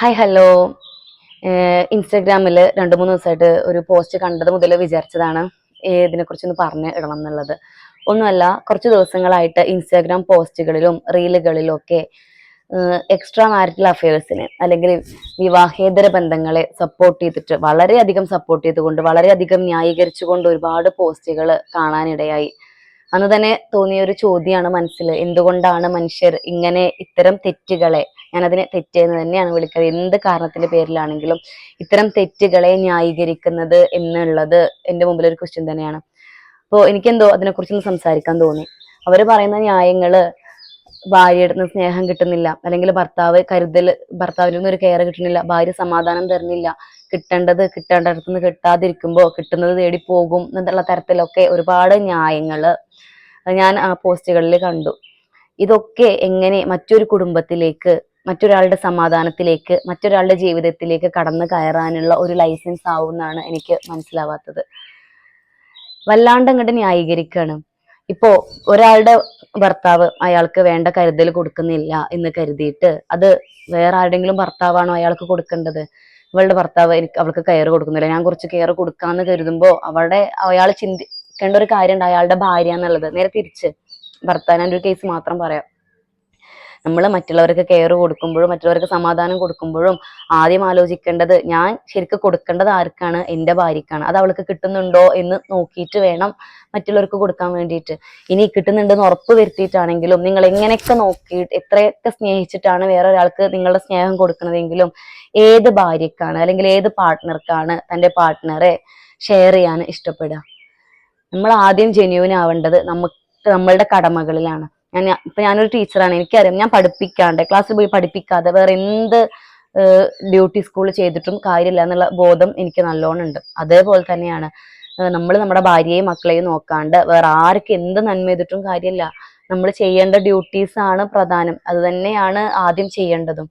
Hi hello ഇൻസ്റ്റാഗ്രാമിൽ രണ്ട് മൂന്ന് ദിവസമായിട്ട് ഒരു പോസ്റ്റ് കണ്ടത് മുതൽ വിചാരിച്ചതാണ് ഇതിനെക്കുറിച്ചൊന്ന് പറഞ്ഞ് ഇടണം എന്നുള്ളത്. ഒന്നുമല്ല കുറച്ച് ദിവസങ്ങളായിട്ട് ഇൻസ്റ്റാഗ്രാം പോസ്റ്റുകളിലും റീലുകളിലും ഒക്കെ എക്സ്ട്രാ മാരിറ്റൽ അഫയേഴ്സിന് അല്ലെങ്കിൽ വിവാഹേതര ബന്ധങ്ങളെ സപ്പോർട്ട് ചെയ്തിട്ട് വളരെയധികം സപ്പോർട്ട് ചെയ്തുകൊണ്ട് വളരെയധികം ന്യായീകരിച്ചുകൊണ്ട് ഒരുപാട് പോസ്റ്റുകൾ കാണാനിടയായി. അന്ന് തന്നെ തോന്നിയ ഒരു ചോദ്യമാണ് മനസ്സിൽ എന്തുകൊണ്ടാണ് മനുഷ്യർ ഇങ്ങനെ ഇത്തരം തെറ്റുകളെ ഞാനതിനെ തെറ്റെന്ന് തന്നെയാണ് വിളിക്കുന്നത് എന്ത് കാരണത്തിന്റെ പേരിലാണെങ്കിലും ഇത്തരം തെറ്റുകളെ ന്യായീകരിക്കുന്നത് എന്നുള്ളത് എന്റെ മുമ്പിൽ ഒരു ക്വസ്റ്റ്യൻ തന്നെയാണ്. അപ്പോൾ എനിക്കെന്തോ അതിനെക്കുറിച്ചൊന്ന് സംസാരിക്കാൻ തോന്നി. അവർ പറയുന്ന ന്യായങ്ങൾ ഭാര്യയുടെ നിന്ന് സ്നേഹം കിട്ടുന്നില്ല അല്ലെങ്കിൽ ഭർത്താവ് കരുതൽ ഭർത്താവിൽ നിന്ന് ഒരു കെയർ കിട്ടുന്നില്ല ഭാര്യ സമാധാനം തരുന്നില്ല. കിട്ടേണ്ടത് കിട്ടേണ്ടടത്തുനിന്ന് കിട്ടാതിരിക്കുമ്പോൾ കിട്ടുന്നത് തേടി പോകും എന്നുള്ള തരത്തിലൊക്കെ ഒരുപാട് ന്യായങ്ങൾ ഞാൻ ആ പോസ്റ്റുകളിൽ കണ്ടു. ഇതൊക്കെ എങ്ങനെ മറ്റൊരു കുടുംബത്തിലേക്ക് മറ്റൊരാളുടെ സമാധാനത്തിലേക്ക് മറ്റൊരാളുടെ ജീവിതത്തിലേക്ക് കടന്നു കയറാനുള്ള ഒരു ലൈസൻസ് ആവുമെന്നാണ് എനിക്ക് മനസ്സിലാവാത്തത്. വല്ലാണ്ട് അങ്ങോട്ട് ന്യായീകരിക്കുകയാണ് ഇപ്പോ ഒരാളുടെ ഭർത്താവ് അയാൾക്ക് വേണ്ട കരുതൽ കൊടുക്കുന്നില്ല എന്ന് കരുതിയിട്ട് അത് വേറെ ആരുടെങ്കിലും ഭർത്താവാണോ അയാൾക്ക് കൊടുക്കേണ്ടത്? ഇവളുടെ ഭർത്താവ് എനിക്ക് അവൾക്ക് കെയർ കൊടുക്കുന്നില്ല. ഞാൻ കുറച്ച് കെയർ കൊടുക്കാന്ന് കരുതുമ്പോൾ അവളുടെ അയാൾ ചിന്തിക്കേണ്ട ഒരു കാര്യമുണ്ട് അയാളുടെ ഭാര്യ എന്നുള്ളത്. നേരെ തിരിച്ച് ഭർത്താവിന്റെ ഒരു കേസ് മാത്രം പറയാം. നമ്മൾ മറ്റുള്ളവർക്ക് കെയർ കൊടുക്കുമ്പോഴും മറ്റുള്ളവർക്ക് സമാധാനം കൊടുക്കുമ്പോഴും ആദ്യം ആലോചിക്കേണ്ടത് ഞാൻ ശരിക്കും കൊടുക്കേണ്ടത് ആർക്കാണ്? എന്റെ ഭാര്യക്കാണ്. അത് അവൾക്ക് കിട്ടുന്നുണ്ടോ എന്ന് നോക്കിയിട്ട് വേണം മറ്റുള്ളവർക്ക് കൊടുക്കാൻ വേണ്ടിയിട്ട്. ഇനി കിട്ടുന്നുണ്ടെന്ന് ഉറപ്പ് വരുത്തിയിട്ടാണെങ്കിലും നിങ്ങൾ എങ്ങനെയൊക്കെ നോക്കിയിട്ട് എത്രയൊക്കെ സ്നേഹിച്ചിട്ടാണ് വേറെ ഒരാൾക്ക് നിങ്ങളുടെ സ്നേഹം കൊടുക്കുന്നതെങ്കിലും ഏത് ഭാര്യക്കാണ് അല്ലെങ്കിൽ ഏത് പാർട്ട്ണർക്കാണ് തന്റെ പാർട്ട്ണറെ ഷെയർ ചെയ്യാൻ ഇഷ്ടപ്പെടുക? നമ്മൾ ആദ്യം ജെന്യൂൻ ആവേണ്ടത് നമുക്ക് നമ്മളുടെ കടമകളിലാണ്. ഞാൻ ഇപ്പൊ ഞാനൊരു ടീച്ചറാണ് എനിക്കറിയാം ഞാൻ പഠിപ്പിക്കാണ്ട് ക്ലാസ്സിൽ പോയി പഠിപ്പിക്കാതെ വേറെ എന്ത് ഡ്യൂട്ടി സ്കൂളിൽ ചെയ്തിട്ടും കാര്യമില്ല എന്നുള്ള ബോധം എനിക്ക് നല്ലോണം ഉണ്ട്. അതേപോലെ തന്നെയാണ് നമ്മൾ നമ്മുടെ ഭാര്യയെയും മക്കളെയും നോക്കാണ്ട് വേറെ ആർക്ക് എന്ത് നന്മ ചെയ്തിട്ടും കാര്യമില്ല. നമ്മൾ ചെയ്യേണ്ട ഡ്യൂട്ടീസ് ആണ് പ്രധാനം. അത് തന്നെയാണ് ആദ്യം ചെയ്യേണ്ടതും.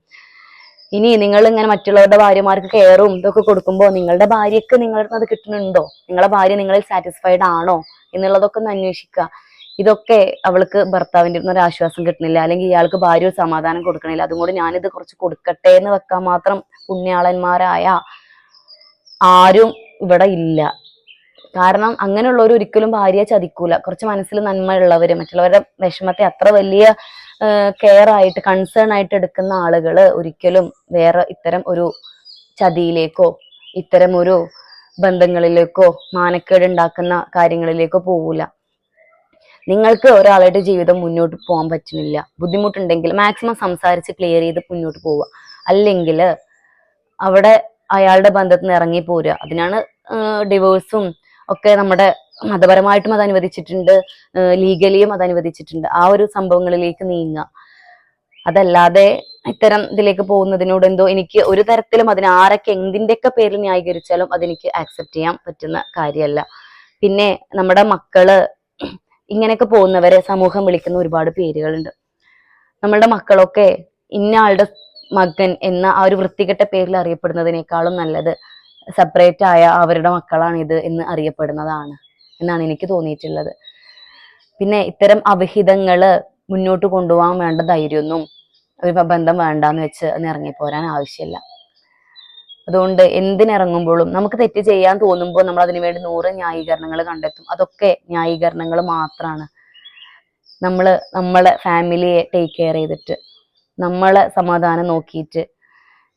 ഇനി നിങ്ങൾ ഇങ്ങനെ മറ്റുള്ളവരുടെ ഭാര്യമാർക്ക് കെയറും ഇതൊക്കെ കൊടുക്കുമ്പോൾ നിങ്ങളുടെ ഭാര്യക്ക് നിങ്ങളുടെ അത് കിട്ടുന്നുണ്ടോ? നിങ്ങളുടെ ഭാര്യ നിങ്ങളിൽ സാറ്റിസ്ഫൈഡ് ആണോ? എന്നുള്ളതൊക്കെ ഒന്ന് അന്വേഷിക്കുക. ഇതൊക്കെ അവൾക്ക് ഭർത്താവിന്റെ ഒരു ആശ്വാസം കിട്ടുന്നില്ല. അല്ലെങ്കിൽ ഇയാൾക്ക് ഭാര്യ ഒരു സമാധാനം കൊടുക്കണില്ല. അതുകൊണ്ട് ഞാനിത് കുറച്ച് കൊടുക്കട്ടെ എന്ന് വെക്കാൻ മാത്രം പുണ്യാളന്മാരായ ആരും ഇവിടെ ഇല്ല. കാരണം അങ്ങനെയുള്ളവർ ഒരിക്കലും ഭാര്യയെ ചതിക്കൂല. കുറച്ച് മനസ്സിൽ നന്മ നന്മയുള്ളവര് മറ്റുള്ളവരുടെ വിഷമത്തെ അത്ര വലിയ കെയർ ആയിട്ട് കൺസേൺ ആയിട്ട് എടുക്കുന്ന ആളുകൾ ഒരിക്കലും വേറെ ഇത്തരം ഒരു ചതിയിലേക്കോ ഇത്തരം ഒരു ബന്ധങ്ങളിലേക്കോ മാനക്കേട് ഉണ്ടാക്കുന്ന കാര്യങ്ങളിലേക്കോ പോകൂല നിങ്ങൾക്ക് ഒരാളുടെ ജീവിതം മുന്നോട്ട് പോകാൻ പറ്റുന്നില്ല. ബുദ്ധിമുട്ടുണ്ടെങ്കിൽ മാക്സിമം സംസാരിച്ച് ക്ലിയർ ചെയ്ത് മുന്നോട്ട് പോവുക. അല്ലെങ്കിൽ അവിടെ അയാളുടെ ബന്ധത്തിൽ നിന്ന് ഇറങ്ങി പോരുക അതിനാണ് ഡിവോഴ്സും ഒക്കെ നമ്മുടെ മതപരമായിട്ടും അത് അനുവദിച്ചിട്ടുണ്ട്. ലീഗലിയും അത് അനുവദിച്ചിട്ടുണ്ട്. ആ ഒരു സംഭവങ്ങളിലേക്ക് നീങ്ങുക. അതല്ലാതെ ഇത്തരം ഇതിലേക്ക് പോകുന്നതിനോട് എന്തോ എനിക്ക് ഒരു തരത്തിലും അതിന് ആരൊക്കെ എന്തിന്റെയൊക്കെ പേരിൽ ന്യായീകരിച്ചാലും അതെനിക്ക് ആക്സെപ്റ്റ് ചെയ്യാൻ പറ്റുന്ന കാര്യമല്ല. പിന്നെ നമ്മുടെ മക്കൾ ഇങ്ങനെയൊക്കെ പോകുന്നവരെ സമൂഹം വിളിക്കുന്ന ഒരുപാട് പേരുകളുണ്ട്. നമ്മളുടെ മക്കളൊക്കെ ഇന്ന ആളുടെ മകൻ എന്ന ആ ഒരു വൃത്തികെട്ട പേരിൽ അറിയപ്പെടുന്നതിനേക്കാളും നല്ലത് സെപ്പറേറ്റ് ആയ അവരുടെ മക്കളാണ് ഇത് എന്ന് അറിയപ്പെടുന്നതാണ് എന്നാണ് എനിക്ക് തോന്നിയിട്ടുള്ളത്. പിന്നെ ഇത്തരം അവിഹിതങ്ങൾ മുന്നോട്ട് കൊണ്ടുപോകാൻ വേണ്ട ധൈര്യമൊന്നും ഒരു ബന്ധം വേണ്ടാന്ന് വെച്ച് ഇറങ്ങിപ്പോരാൻ ആവശ്യമില്ല. അതുകൊണ്ട് എന്തിനിറങ്ങുമ്പോഴും നമുക്ക് തെറ്റ് ചെയ്യാൻ തോന്നുമ്പോൾ നമ്മൾ അതിനു വേണ്ടി നൂറ് ന്യായീകരണങ്ങൾ കണ്ടെത്തും. അതൊക്കെ ന്യായീകരണങ്ങൾ മാത്രമാണ് നമ്മൾ നമ്മളെ ഫാമിലിയെ ടേക്ക് കെയർ ചെയ്തിട്ട് നമ്മളെ സമാധാനം നോക്കിയിട്ട്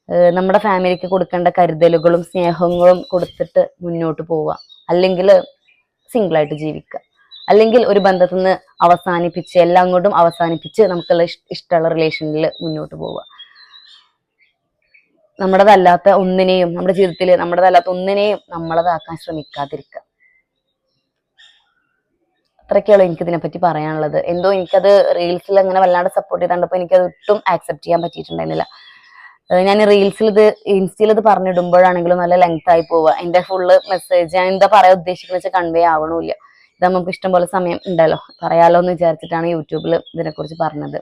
നമ്മുടെ ഫാമിലിക്ക് കൊടുക്കേണ്ട കരുതലുകളും സ്നേഹങ്ങളും കൊടുത്തിട്ട് മുന്നോട്ട് പോവുക. അല്ലെങ്കിൽ സിംഗിളായിട്ട് ജീവിക്കുക. അല്ലെങ്കിൽ ഒരു ബന്ധത്തിൽ നിന്ന് അവസാനിപ്പിച്ച് എല്ലാം കൊണ്ടും അവസാനിപ്പിച്ച് നമുക്കുള്ള ഇഷ്ടമുള്ള റിലേഷനിൽ മുന്നോട്ട് പോവുക. നമ്മുടേതല്ലാത്ത ഒന്നിനെയും നമ്മുടെ ജീവിതത്തിൽ നമ്മുടേതല്ലാത്ത ഒന്നിനെയും നമ്മളതാക്കാൻ ശ്രമിക്കാതിരിക്കുക. അത്രയ്ക്കുള്ളൂ എനിക്ക് ഇതിനെപ്പറ്റി പറയാനുള്ളത്. എന്തോ എനിക്കത് റീൽസിൽ അങ്ങനെ വല്ലാണ്ട് സപ്പോർട്ട് ചെയ്തുകൊണ്ടപ്പോൾ എനിക്കത് ഒട്ടും ആക്സെപ്റ്റ് ചെയ്യാൻ പറ്റിയിട്ടുണ്ടായിരുന്നില്ല. ഞാൻ റീൽസിൽ ഇത് ഇൻസ്റ്റയിൽ ഇത് പറഞ്ഞിടുമ്പോഴാണെങ്കിലും നല്ല ലെങ്ത് ആയി പോവുക. എന്റെ ഫുള്ള് മെസ്സേജ് ഞാൻ എന്താ പറയാൻ ഉദ്ദേശിക്കുന്ന വെച്ചാൽ കൺവേ ആവണമില്ല ഇത് നമുക്ക് ഇഷ്ടംപോലെ സമയം ഉണ്ടല്ലോ. പറയാലോ എന്ന് വിചാരിച്ചിട്ടാണ് യൂട്യൂബിൽ ഇതിനെക്കുറിച്ച് പറഞ്ഞത്.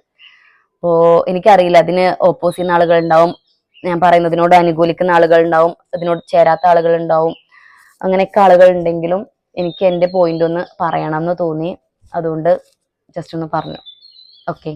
അപ്പോൾ എനിക്കറിയില്ല അതിന് ഓപ്പോസ് ചെയ്യുന്ന ആളുകൾ ഉണ്ടാവും ഞാൻ പറയുന്നതിനോട് അനുകൂലിക്കുന്ന ആളുകൾ ഉണ്ടാവും അതിനോട് ചേരാത്ത ആളുകൾ ഉണ്ടാവും അങ്ങനെയൊക്കെ ആളുകൾ ഉണ്ടെങ്കിലും എനിക്ക് എന്റെ പോയിന്റ് ഒന്ന് പറയണം എന്ന് തോന്നി. അതുകൊണ്ട് ജസ്റ്റ് ഒന്ന് പറഞ്ഞു. ഓക്കെ